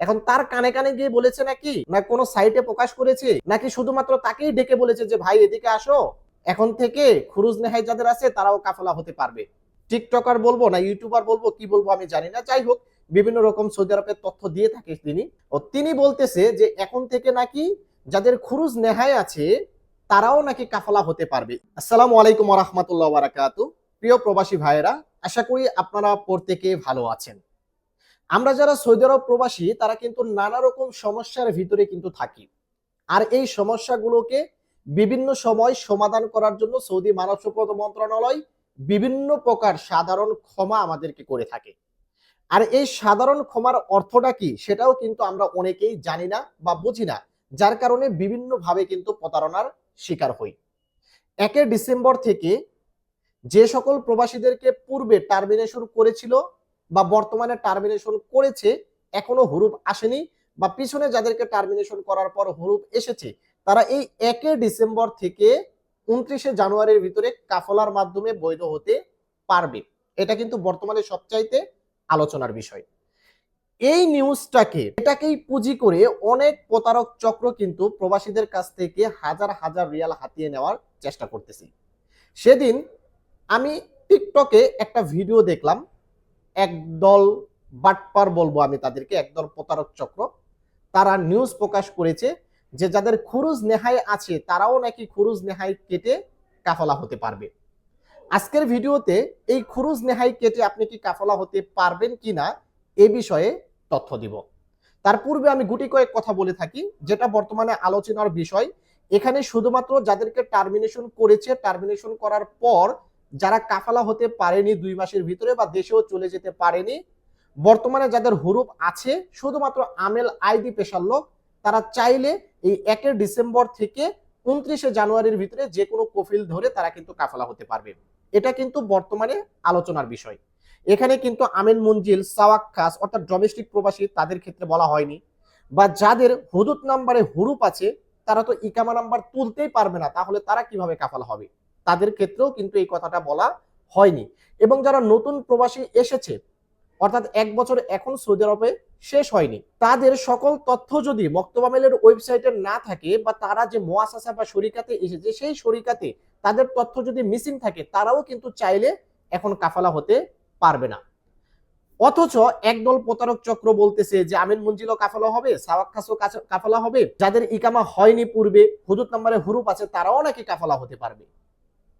এখন তার কানে কানে গিয়ে বলেছে নাকি? না কোনো সাইটে প্রকাশ করেছে? নাকি শুধুমাত্র তাকেই ডেকে বলেছে যে, ভাই, এদিকে আসো। এখন থেকে খুরুজ নেহাই যাদের আছে, তারাও কাফলা হতে পারবে। টিকটকার বলব না, ইউটিউবার বলব, কি বলব আমি জানি না। যাই হোক, বিভিন্ন রকম সৌদি আরবের তথ্য দিয়ে থাকে তিনি। ও তিনি বলতেছে যে, এখন থেকে নাকি যাদের খুরুজ নেহাই আছে, তারাও নাকি কাফলা হতে পারবে। আসসালামু আলাইকুম রহমতুল্লাহ বারাকাতু। প্রিয় প্রবাসী ভাইয়েরা, আশা করি আপনারা প্রত্যেকে ভালো আছেন। আমরা যারা সৌদি আরব প্রবাসী, তারা কিন্তু নানা রকম সমস্যার ভিতরে কিন্তু থাকি। আর এই সমস্যাগুলোকে বিভিন্ন সময় সমাধান করার জন্য সৌদি মানব সম্পদ মন্ত্রণালয় বিভিন্ন প্রকার সাধারণ ক্ষমা আমাদেরকে করে থাকে। আর এই সাধারণ ক্ষমার অর্থটা কি, সেটাও কিন্তু আমরা অনেকেই জানি না বা বুঝি না, যার কারণে বিভিন্নভাবে কিন্তু প্রতারণার শিকার হই। একে ডিসেম্বর থেকে যে সকল প্রবাসীদেরকে পূর্বে টার্মিনেশন করেছিল বা বর্তমানে টার্মিনেশন করেছে, এখনও হুরুপ আসেনি বা পিছনে যাদেরকে টার্মিনেশন করার পর হুরুপ এসেছে, তারা এই একে ডিসেম্বর থেকে উনত্রিশে জানুয়ারির ভিতরে কাফলার মাধ্যমে বৈধ হতে পারবে। এটা কিন্তু বর্তমানে সবচাইতে আলোচনার বিষয়। এই নিউজটাকে, এটাকেই পুঁজি করে অনেক প্রতারক চক্র কিন্তু প্রবাসীদের কাছ থেকে হাজার হাজার রিয়াল হাতিয়ে নেওয়ার চেষ্টা করতেছি। সেদিন আমি টিকটকে একটা ভিডিও দেখলাম একদল বাটপার বলব আমি তাদেরকে, একদল প্রতারক চক্র। তারা নিউজ প্রকাশ করেছে যে যাদের খুরুজ নেহাই আছে, তারাও নাকি খুরুজ নেহাই কেটে কাফলা হতে পারবে। আজকের ভিডিওতে এই খুরুজ নেহাই কেটে আপনি কি কাফলা হতে পারবেন কিনা এ বিষয়ে তথ্য দিব। তার পূর্বে আমি গুটি কয়েক কথা বলে থাকি, যেটা বর্তমানে আলোচনার বিষয়। এখানে শুধুমাত্র যাদেরকে টার্মিনেশন করেছে টার্মিনেশন করার পর যারা কাফালা হতে পারেনি দুই মাসের ভিতরে বা দেশেও চলে যেতে পারেনি, বর্তমানে যাদের হুরুপ আছে, শুধুমাত্র আমেল আইডি পেশার লোক, তারা চাইলে এই একের ডিসেম্বর থেকে উনত্রিশে জানুয়ারির ভিতরে যে কোনো কফিল ধরে তারা কিন্তু কাফালা হতে পারবে। এটা কিন্তু বর্তমানে আলোচনার বিষয়। এখানে কিন্তু আমিন মঞ্জিল, সাওয়াক খাস, অর্থাৎ ডোমেস্টিক প্রবাসী তাদের ক্ষেত্রে বলা হয়নি। বা যাদের হুদুত নাম্বারে হুরুপ আছে, তারা তো ইকামা নাম্বার তুলতেই পারবে না, তাহলে তারা কীভাবে কাফালা হবে? তাদের ক্ষেত্রেও কিন্তু এই কথাটা বলা হয়নি। এবং যারা নতুন প্রবাসী এসেছে, অর্থাৎ এক বছর এখন সৌদি আরবে শেষ হয়নি, তাদের সকল তথ্য যদি মক্তবামেলের ওয়েবসাইটে না থাকে বা তারা যে মোয়াসাসা বা শরিকাতে এসেছে, সেই শরিকাতে তাদের তথ্য যদি মিসিং থাকে, তারাও কিন্তু চাইলে এখন কাফালা হতে পারবে না। অথচ একদল প্রতারক চক্র বলতেছে যে, আমিন মঞ্জিলও কাফালা হবে, সাওয়াক খাসও কাফালা হবে। যাদের ইকামা হয়নি পূর্বে হুদুত নাম্বারে হুরুপ আছে, তারাও নাকি কাফালা হতে পারবে।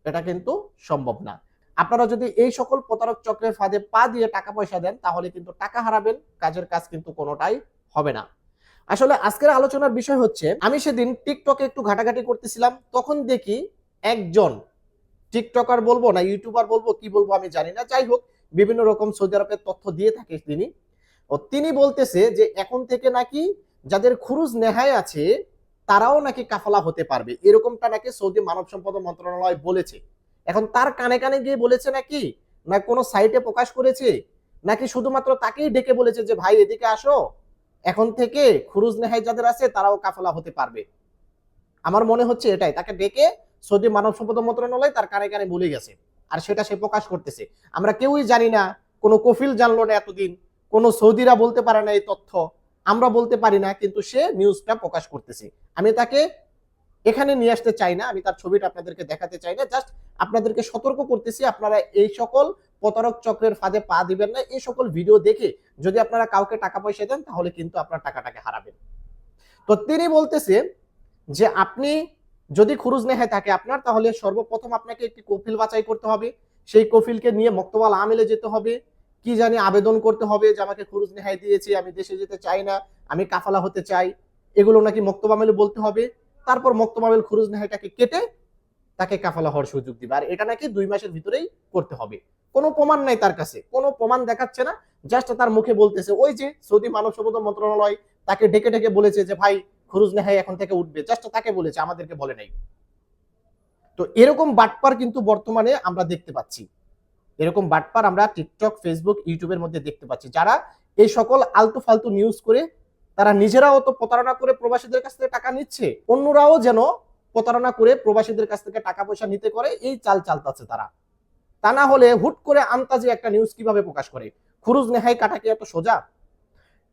এটা কিন্তু সম্ভব না। আপনারা যদি এই সকল প্রতারক চক্রের ফাঁদে পা দিয়ে টাকা পয়সা দেন, তাহলে কিন্তু টাকা হারাবেন, কাজের কাজ কিন্তু কোনোটাই হবে না। আসলে আজকের আলোচনার বিষয় হচ্ছে, আমি সেদিন টিকটকে একটু ঘাটাঘাটি করতেছিলাম, তখন দেখি একজন টিকটকার বলব না, ইউটিউবার বলব, কি বলব আমি জানি না, যাই হোক, বিভিন্ন রকম সৌদি আরবের তথ্য দিয়ে থাকে তিনি। ও তিনি বলতেছে যে এখন থেকে নাকি যাদের খুরুজ নেহায় আছে তারাও নাকি কাফালা হতে পারবে। এরকমটা নাকি সৌদি মানব সম্পদ মন্ত্রণালয় বলেছে। এখন তার কানে কানে গিয়ে বলেছে নাকি? না কোনো সাইটে প্রকাশ করেছে? নাকি শুধুমাত্র তাকেই ডেকে বলেছে যে, ভাই, এদিকে আসো। এখন থেকে খুরুজ নেহাই যাদের আছে, তারাও কাফালা হতে পারবে। আমার মনে হচ্ছে এটাই। তাকে ডেকে সৌদি মানব সম্পদ মন্ত্রণালয় তার কানে কানে বলে গেছে। আর সেটা সে প্রকাশ করতেছে। আমরা কেউই জানি না, কোনো কফিল জানলো না এতদিন। কোনো সৌদিরা বলতে পারে না এই তথ্য। আমরা বলতে পারি না, কিন্তু সে নিউজটা প্রকাশ করতেছে। আমি তাকে এখানে নিয়ে আসতে চাই না, আমি তার ছবিটা আপনাদেরকে দেখাতে চাই না জাস্ট আপনাদেরকে সতর্ক করতেছি, আপনারা এই সকল প্রতারক চক্রের ফাঁদে পা দিবেন না, এই সকল ভিডিও দেখে যদি আপনারা কাউকে টাকা পয়সা দেন, তাহলে কিন্তু আপনার টাকাটাকে হারাবেন। তো তিনি বলতেছে যে আপনি যদি খুরুজ নেহায় থাকে আপনার, তাহলে সর্বপ্রথম আপনাকে একটি কফিল বাছাই করতে হবে। সেই কফিলকে নিয়ে মক্তবাল আমেলে যেতে হবে। কি জানি আবেদন করতে হবে যে আমাকে খুরুজ নেহাই দিয়েছে, আমি দেশে যেতে চাই না, আমি কাফালা হতে চাই, এগুলো নাকি মক্তবামেলে বলতে হবে। তারপর মক্তবামেল খুরুজ নেহাইটাকে কেটে তাকে কাফালা হওয়ার সুযোগ দিবে। আর এটা নাকি দুই মাসের ভিতরেই করতে হবে। কোনো প্রমাণ নাই তার কাছে। কোনো প্রমাণ দেখাচ্ছে না। জাস্ট তার মুখে বলতেছে। ওই যে সৌদি মানব সম্পদ মন্ত্রণালয় তাকে ডেকে ডেকে বলেছে যে, ভাই, খুরুজ নেহাই এখন থেকে উঠবে। জাস্ট তাকে বলেছে, আমাদেরকে বলে নাই। তো এরকম বাটপার কিন্তু বর্তমানে আমরা দেখতে পাচ্ছি। এরকম বাটপার আমরা টিকটক ফেসবুক ইউটিউবের মধ্যে দেখতে পাচ্ছি। যারা এই সকল আলতু ফালতু নিউজ করে, তারা নিজেরাও তো প্রতারণা করে প্রবাসীদের কাছ থেকে টাকা নিচ্ছে। অন্যরাও যেন প্রতারণা করে প্রবাসীদের কাছ থেকে টাকা পয়সা নিতে করে, এই চাল চালতাছে তারা। তা না হলে হুট করে আন্তাজে একটা নিউজ কীভাবে প্রকাশ করে? খুরুজ নেহাই কাটা কি এত সোজা?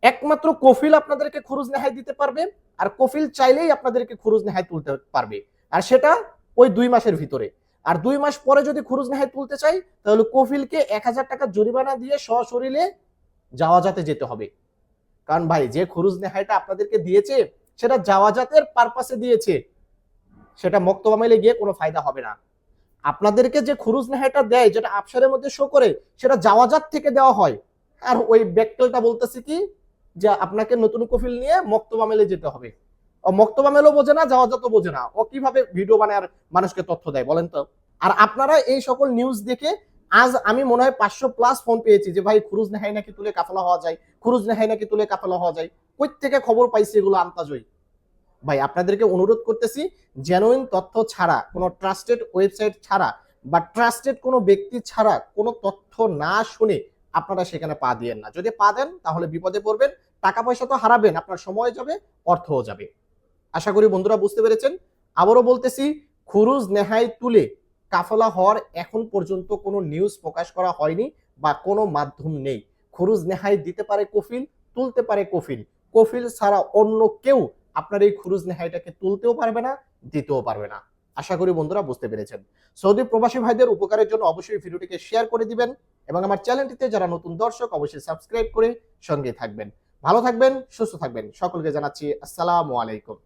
একমাত্র কফিল আপনাদেরকে খরচ নেহাই দিতে পারবে, আর কফিল চাইলেই আপনাদেরকে খুরুজ নেহাই তুলতে পারবে। আর সেটা ওই দুই মাসের ভিতরে। আর দুই মাস পরে যদি খরচ নেহাই তুলতে চাই, তাহলে কফিলকে এক হাজার টাকা জরিমানা দিয়ে সশরীরে যাওয়া যাতে যেতে হবে। কারণ ভাই, যে খরচ নেহাইটা আপনাদেরকে দিয়েছে, সেটা যাওয়াজাতের পারপাসে দিয়েছে। সেটা মক্তবা মেলে গিয়ে কোনো ফায়দা হবে না। আপনাদেরকে যে খুরুজ নেহাইটা দেয়, যেটা আফসারের মধ্যে শো করে, সেটা যাওয়াজাত থেকে দেওয়া হয়। আর ওই ব্যাকটেলটা বলতেছে কি, যে আপনাকে নতুন কফিল নিয়ে মক্তবা মেলে যেতে হবে। মক্তবা মেলও বোঝে না, যাওয়াজাতও বোঝে না। ও কীভাবে ভিডিও বানায় আর মানুষকে তথ্য দেয়, বলেন তো? আর আপনারা এই সকল নিউজ দেখে আজ আমি মনে হয় পাঁচশো প্লাস ফোন পেয়েছি যে, ভাই, খুরুজ নেহাই নাকি তুলে কাফেলা হওয়া যায়? খুরুজ নেহাই নাকি তুলে কাফেলা হওয়া যায়? কই থেকে খবর পাইছি এগুলো আন্তাজই। ভাই, আপনাদেরকে অনুরোধ করতেছি জেনুইন তথ্য ছাড়া, কোনো ট্রাস্টেড ওয়েবসাইট ছাড়া বা ট্রাস্টেড কোনো ব্যক্তি ছাড়া কোনো তথ্য না শুনে আপনারা সেখানে পা দিয়েন না। যদি পা দেন, তাহলে বিপদে পড়বেন, টাকা পয়সা তো হারাবেন, আপনার সময় যাবে, অর্থও যাবে। আশা করি বন্ধুরা বুঝতে পেরেছেন। আবারও বলতেছি, খুরুজ নেহাই তুলে কাফলা হওয়ার এখন পর্যন্ত কোনো নিউজ প্রকাশ করা হয়নি বা কোনো মাধ্যম নেই। খুরুজ নেহাই দিতে পারে কফিল তুলতে পারে কফিল কফিল ছাড়া অন্য কেউ আপনার এই খুরুজ নেহাইটাকে তুলতেও পারবে না, দিতেও পারবে না। আশা করি বন্ধুরা বুঝতে পেরেছেন। সৌদি প্রবাসী ভাইদের উপকারের জন্য অবশ্যই ভিডিওটিকে শেয়ার করে দিবেন এবং আমার চ্যানেলটিতে যারা নতুন দর্শক, অবশ্যই সাবস্ক্রাইব করে সঙ্গে থাকবেন। ভালো থাকবেন, সুস্থ থাকবেন। সকলকে জানাচ্ছি, আসসালামু আলাইকুম।